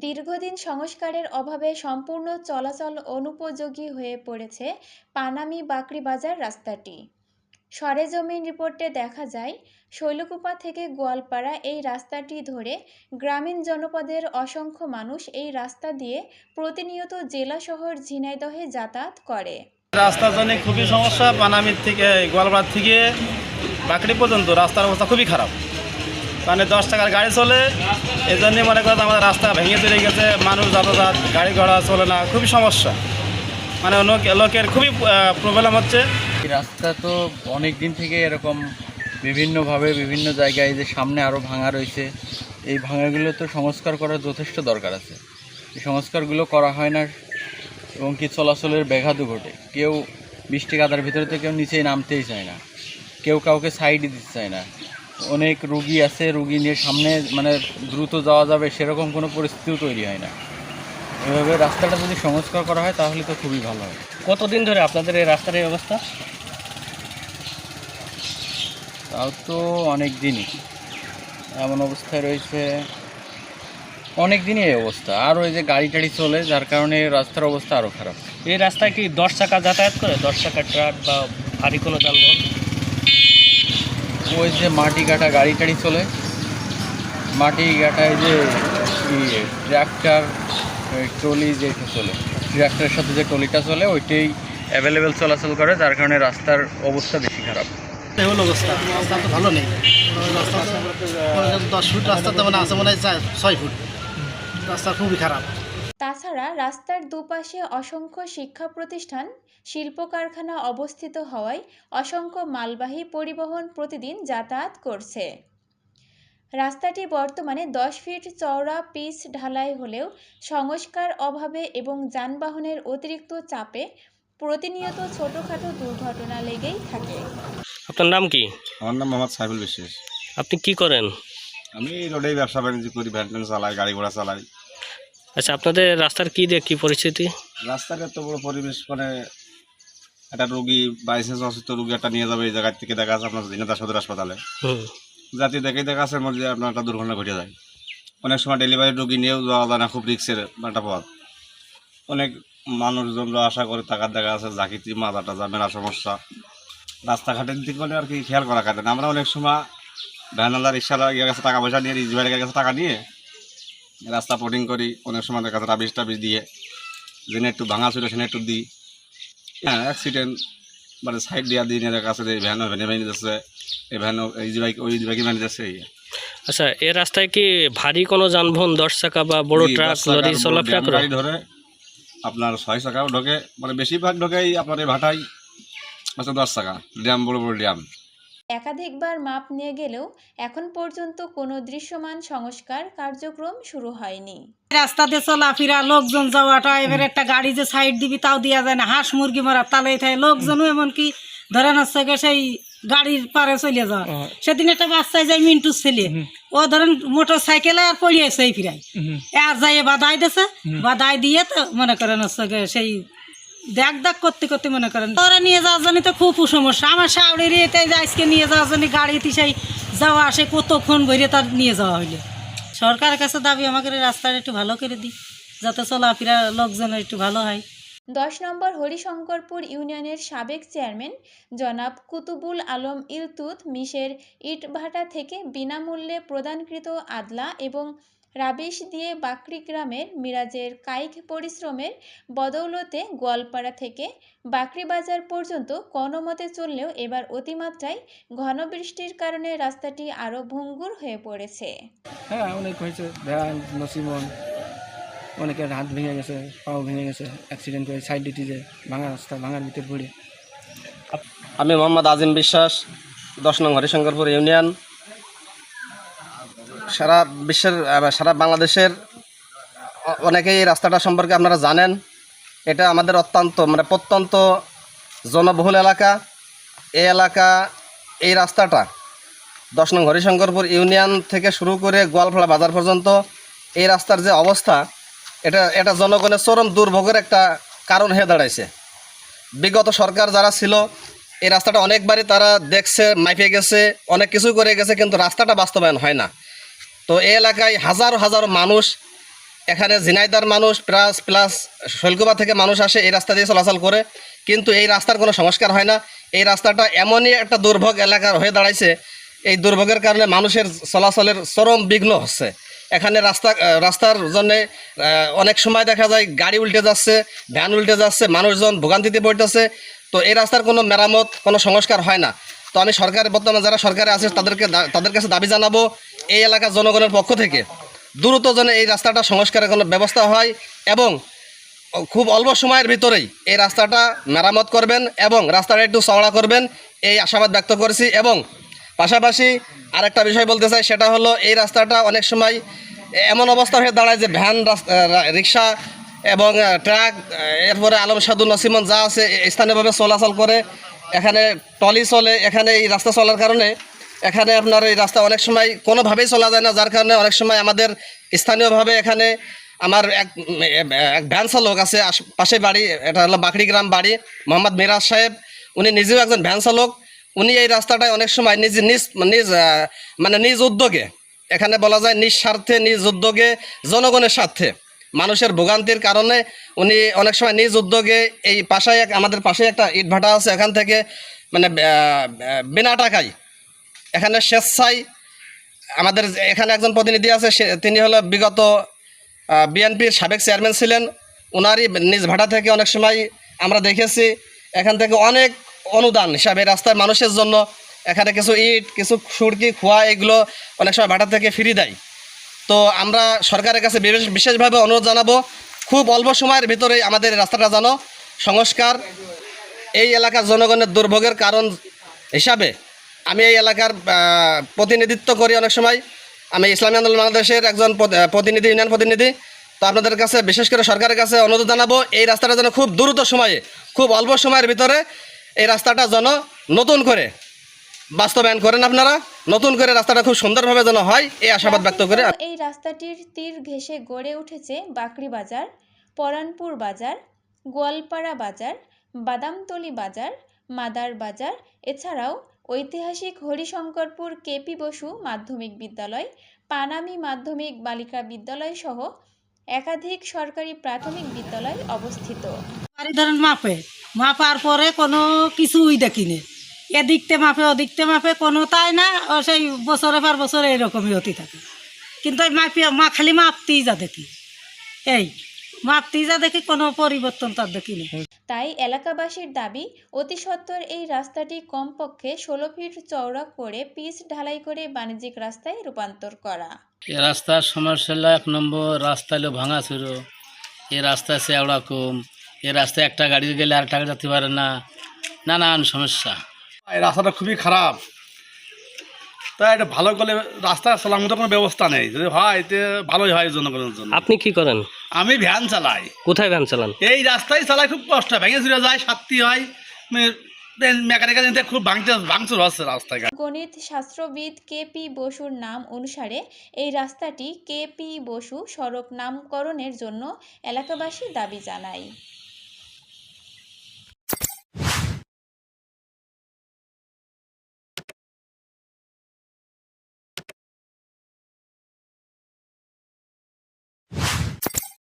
দীর্ঘদিন সংস্কারের অভাবে সম্পূর্ণ চলাচল অনুপযোগী হয়ে পড়েছে পানামি বাকরি বাজার রাস্তাটি। সরেজমিন রিপোর্টে দেখা যায়, শৈলকুপা থেকে গোয়ালপাড়া এই রাস্তাটি ধরে গ্রামীণ জনপদের অসংখ্য মানুষ এই রাস্তা দিয়ে প্রতিনিয়ত জেলা শহর ঝিনাইদহে যাতায়াত করে। রাস্তার জন্য খুবই সমস্যা, পানামির থেকে গোয়ালপাড় থেকে বাকড়ি পর্যন্ত রাস্তার অবস্থা খুবই খারাপ। মানে দশ টাকার গাড়ি চলে। এই জন্যে মনে করেন আমাদের রাস্তা ভেঙে চলে গেছে, মানুষ যাতায়াত, গাড়ি ঘোড়া চলে না, খুবই সমস্যা। মানে লোক- লোকের খুবই প্রবলেম হচ্ছে। রাস্তা তো অনেক দিন থেকে এরকম বিভিন্নভাবে বিভিন্ন জায়গায় যে সামনে আরও ভাঙা রয়েছে, এই ভাঙাগুলো তো সংস্কার করার যথেষ্ট দরকার আছে। এই সংস্কারগুলো করা হয় না এবং কি চলাচলের ব্যাঘাতও ঘটে। কেউ বৃষ্টি কাদার ভিতরে তো কেউ নিচেই নামতেই চায় না, কেউ কাউকে সাইডে দিতে চায় না। অনেক রুগী আছে রুগী নিয়ে সামনে মানে দ্রুত যাওয়া যাবে সেরকম কোনো পরিস্থিতিও তৈরি হয় না। এভাবে রাস্তাটা যদি সংস্কার করা হয় তাহলে তো খুবই ভালো হয়। কতদিন ধরে আপনাদের এই রাস্তার এই অবস্থা? তাও তো অনেক দিনই। এমন অবস্থায় রয়েছে অনেক দিনই এই অবস্থা। আর ওই যে গাড়ি টাড়ি চলে যার কারণে রাস্তার অবস্থা আরও খারাপ। এই রাস্তায় কি দশ চাকা যাতায়াত করে? দশ চাকা ট্রাক বা ভারী কোনো যানবাহন? ওই যে মাটি কাটা গাড়ি টাড়ি চলে। মাটি কাটায় যে ট্র্যাক্টর ট্রলি যেটা চলে। ট্র্যাক্টরের সাথে যে ট্রলিটা চলে ওইটাই অ্যাভেলেবেল চলাচল করে যার কারণে রাস্তার অবস্থা বেশি খারাপ। এমন অবস্থা। রাস্তা তো ভালো নেই। রাস্তা দশ ফুট রাস্তাতে মানে আছে মনে হয় ছয় ফুট। রাস্তা খুবই খারাপ। তাছাড়া রাস্তার দুপাশে অসংখ্য শিক্ষা প্রতিষ্ঠান শিল্প কারখানা অবস্থিত হওয়ায় অসংখ্য মালবাহী পরিবহন প্রতিদিন যাতায়াত করছে। রাস্তাটি বর্তমানে দশ ফিট চওড়া পিচ ঢালাই হলেও সংস্কার অভাবে এবং যানবাহনের অতিরিক্ত চাপে প্রতিনিয়ত ছোটোখাটো দুর্ঘটনা লেগেই থাকে। আপনার নাম কি? আমার নাম মোহাম্মদ সাইফুল বিশ্বাস। আপনি কি করেন? আমি এই রোডেই ব্যবসা বাণিজ্য করি ভ্যান চালাই গাড়ি ঘোড়া চালাই। আচ্ছা আপনাদের রাস্তার কি দিয়ে কি পরিস্থিতি? রাস্তার এত বড় পরিবেশ মানে একটা রুগী বাইসেন্স অসুস্থ রুগী একটা নিয়ে যাবে এই জায়গার থেকে দেখা আছে আপনার দিনাদা সদর হাসপাতালে। যাতে দেখে দেখা আছে মধ্যে আপনার একটা দুর্ঘটনা ঘটে যায়। অনেক সময় ডেলিভারি রুগী নিয়েও যাওয়া যায় না খুব রিক্সের একটা পথ। অনেক মানুষজনরা আশা করে টাকার দেখা আছে জাকিতি মাথা টাজা মেলা সমস্যা। রাস্তাঘাটের দিক মানে আর কি খেয়াল করা কাটে না। আমরা অনেক সময় ভ্যানালা রিক্সাওয়ালা ইয়ে কাছে টাকা পয়সা নিয়ে রিজভাইয়ের কাছে টাকা নিয়ে রাস্তা পোটিং করি। অনেক সময় দেখা যাচ্ছে রাবিশ টাবিশ দিয়ে যেখানে একটু ভাঙা ছিল সেখানে একটু দিই। হ্যাঁ অ্যাক্সিডেন্ট মানে সাইড দিয়া দিয়ে নিয়ে কাছে যে এই ভ্যানও ভ্যানে ভ্যানে যাচ্ছে এই ভ্যানও এই বাইক ওই বাইকে ভ্যানে যাচ্ছে এই। আচ্ছা এই রাস্তায় কি ভারী কোনো যানবাহন দশ চাকা বা বড় ট্রাক লরি চলাফেরা করে? গাড়ি ধরে আপনার ছয় চাকাও ঢোকে মানে বেশিরভাগ ঢোকেই আপনার এই ভাটাই আচ্ছা দশ চাকা ড্যাম বড় বড় ড্রাম একাধিকবার মাপ নিয়ে গেলেও এখন পর্যন্ত কোনো দৃশ্যমান সংস্কার কার্যক্রম শুরু হয়নি। রাস্তাতে চলাফেরা লোকজন যাওয়াটা এবার একটা গাড়ি যে সাইড দিবি তাও দেওয়া যায় না। হাঁস মুরগি মারা তালেই থাকে। লোকজনও এমনকি ধরেন হচ্ছে সেই গাড়ির পারে চলে যাওয়া। সেদিন একটা বাচ্চায় যায় মিন্টুর ছেলে। ও ধরেন মোটর সাইকেলে আর পড়িয়েছে এই ফিরাই আর যাই বাদাই দিছে। বাদাই দিয়ে তো মনে করেন হচ্ছে সেই দেখ দেখ করতে করতে মনে করেন, তোরা নিয়ে যাওয়ার জন্য তো খুব সমস্যা। আমার শাওড়ির যে আজকে নিয়ে যাওয়ার জন্য গাড়িতে সেই যাওয়া আসে, কতক্ষণ ভরে তার নিয়ে যাওয়া হইলে। সরকারের কাছে দাবি, আমাকে রাস্তাটা একটু ভালো করে দিই যাতে চলাফেরা লোকজনের একটু ভালো হয়। দশ নম্বর হরিশঙ্করপুর ইউনিয়নের সাবেক চেয়ারম্যান জনাব কুতুবুল আলম ইলতুত মিশের ইটভাটা থেকে বিনামূল্যে প্রদানকৃত আদলা এবং রাবিশ দিয়ে বাকরি গ্রামের মিরাজের কায়িক পরিশ্রমের বদৌলতে গোয়ালপাড়া থেকে বাকরি বাজার পর্যন্ত কোনোমতে চললেও এবার অতিমাত্রায় ঘন বৃষ্টির কারণে রাস্তাটি আরও ভঙ্গুর হয়ে পড়েছে। হ্যাঁ অনেক হয়েছে। ভ্যান নসিমন অনেকের হাত ভেঙে গেছে পাও ভেঙে গেছে অ্যাক্সিডেন্ট করে সাইড ডিটি যে ভাঙা রাস্তা ভাঙার ভিতর পড়ে আমি মোহাম্মদ আজিম বিশ্বাস দশ নং হরিশঙ্করপুর ইউনিয়ন। সারা বিশ্বের সারা বাংলাদেশের অনেকেই এই রাস্তাটা সম্পর্কে আপনারা জানেন। এটা আমাদের অত্যন্ত মানে প্রত্যন্ত জনবহুল এলাকা। এই এলাকা, এই রাস্তাটা দশ নং হরিশঙ্করপুর ইউনিয়ন থেকে শুরু করে গোয়ালপাড়া বাজার পর্যন্ত এই রাস্তার যে অবস্থা, এটা এটা জনগণের চরম দুর্ভোগের একটা কারণ হয়ে দাঁড়াইছে। বিগত সরকার যারা ছিল, এই রাস্তাটা অনেকবারই তারা দেখছে, মাইপে গেছে, অনেক কিছু করে গেছে, কিন্তু রাস্তাটা বাস্তবায়ন হয় না। তো এই এলাকায় হাজারো হাজার মানুষ, এখানে ঝিনাইদার মানুষ প্লাস প্লাস শৈলকুপা থেকে মানুষ আসে এই রাস্তা দিয়ে চলাচল করে। কিন্তু এই রাস্তার কোনো সংস্কার হয় না। এই রাস্তাটা এমনই একটা দুর্ভোগ এলাকা হয়ে দাঁড়াইছে। এই দুর্ভোগের কারণে মানুষের চলাচলের চরম বিঘ্ন হচ্ছে। এখানে রাস্তা, রাস্তার জন্যে অনেক সময় দেখা যায় গাড়ি উল্টে যাচ্ছে, ভ্যান উল্টে যাচ্ছে, মানুষজন ভোগান্তিতে পড়তেছে। তো এই রাস্তার কোনো মেরামত, কোনো সংস্কার হয় না। তো আমি সরকার, বর্তমানে যারা সরকারে আছে, তাদেরকে তাদের কাছে দাবি জানাব এই এলাকার জনগণের পক্ষ থেকে। দ্রুত যেন এই রাস্তাটা সংস্কারের কোনো ব্যবস্থা হয় এবং খুব অল্প সময়ের ভিতরেই এই রাস্তাটা মেরামত করবেন এবং রাস্তাটা একটু চওড়া করবেন, এই আশাবাদ ব্যক্ত করেছি এবং পাশাপাশি আরেকটা বিষয় বলতে চাই, সেটা হলো এই রাস্তাটা অনেক সময় এমন অবস্থা হয়ে দাঁড়ায় যে ভ্যান রিক্সা এবং ট্রাক এরপরে আলম সাধু নসিমন যা আছে স্থানীয়ভাবে চলাচল করে এখানে টলি চলে, এখানে এই রাস্তা চলার কারণে, এখানে আপনার এই রাস্তা অনেক সময় কোনোভাবেই চলা যায় না, যার কারণে অনেক সময় আমাদের স্থানীয়ভাবে এখানে আমার এক এক চালক আছে পাশে বাড়ি, এটা হলো বাকড়ি গ্রাম বাড়ি, মোহাম্মদ মিরাজ সাহেব। উনি নিজেও একজন ভ্যান চালক। উনি এই রাস্তাটায় অনেক সময় নিজ নিজ নিজ মানে নিজ উদ্যোগে, এখানে বলা যায় নিজ স্বার্থে, নিজ উদ্যোগে, জনগণের স্বার্থে মানুষের ভোগান্তির কারণে উনি অনেক সময় নিজ উদ্যোগে এই পাশে এক আমাদের পাশে একটা ইট ভাটা আছে, এখান থেকে মানে বিনা টাকায়। এখানে স্বেচ্ছায় আমাদের এখানে একজন প্রতিনিধি আছে তিনি হলো বিগত বিএনপির সাবেক চেয়ারম্যান ছিলেন। ওনারই নিজ ভাটা থেকে অনেক সময় আমরা দেখেছি, এখান থেকে অনেক অনুদান হিসাবে রাস্তার মানুষের জন্য। এখানে কিছু ইট, কিছু সুরকি, খোয়া, এগুলো অনেক সময় ভাটা থেকে ফ্রি দেয়। তো আমরা সরকারের কাছে বিশেষভাবে অনুরোধ জানাব, খুব অল্প সময়ের ভিতরে আমাদের রাস্তাটা যেন সংস্কার এই এলাকার জনগণের দুর্ভোগের কারণ হিসাবে আমি এই এলাকার প্রতিনিধিত্ব করি অনেক সময়। আমি ইসলামী আন্দোলন বাংলাদেশের একজন প্রতিনিধি, ইউনিয়ন প্রতিনিধি। তো আপনাদের কাছে, বিশেষ করে সরকারের কাছে অনুরোধ জানাব, এই রাস্তাটা যেন খুব দ্রুত সময়ে, খুব অল্প সময়ের ভিতরে এই রাস্তাটা যেন নতুন করে বাস্তবায়ন করেন আপনারা। নতুন করে রাস্তাটা খুব সুন্দরভাবে যেন হয় এই আশাবাদ ব্যক্ত করে এই রাস্তাটির তীর ঘেঁষে গড়ে উঠেছে বাকরি বাজার পরানপুর বাজার গোয়ালপাড়া বাজার বাদামতলি বাজার মাদার বাজার এছাড়াও ঐতিহাসিক হরিশঙ্করপুর কেপি বসু মাধ্যমিক বিদ্যালয় পানামি মাধ্যমিক বালিকা বিদ্যালয় সহ একাধিক সরকারি প্রাথমিক বিদ্যালয় অবস্থিত। মাপে মাপার পরে কোনো কিছুই দেখিনি। এদিকতে মাপে ওদিকতে মাপে কোনো তাই না ও সেই বছরে পর বছরে এরকমই হতে থাকে। কিন্তু ওই মাপিয়া মা খালি মাপতেই যা দেখি। এই মাপতেই যা দেখি কোনো পরিবর্তন তার দেখিনি তাই এলাকাবাসীর দাবি অতি সত্বর এই রাস্তাটি কমপক্ষে ষোলো ফিট চওড়া করে পিচ ঢালাই করে বাণিজ্যিক রাস্তায় রূপান্তর করা। এ রাস্তার সমস্যা হলো এক নম্বর রাস্তা হলো ভাঙা ছিল এ রাস্তা চেওড়া কম। এ রাস্তায় একটা গাড়ি গেলে আর টাকা যেতে পারে না। নানান সমস্যা। রাস্তাটা খুবই খারাপ। তা এটা ভালো করে রাস্তা চলার মতো কোনো ব্যবস্থা নেই। যদি হয় এতে ভালোই হয় জনগণের জন্য। আপনি কি করেন? আমি ভ্যান চালাই। কোথায় ভ্যান চালান? এই রাস্তায় চালাই খুব কষ্ট হয়। ভেঙে চুরে যায় শাস্তি হয়। মেকানিক্যাল খুব গণিত শাস্ত্রবিদ কে পি বসুর নাম অনুসারে এই রাস্তাটি কে পি বসু সড়ক নামকরণের জন্য এলাকাবাসী দাবি জানায়।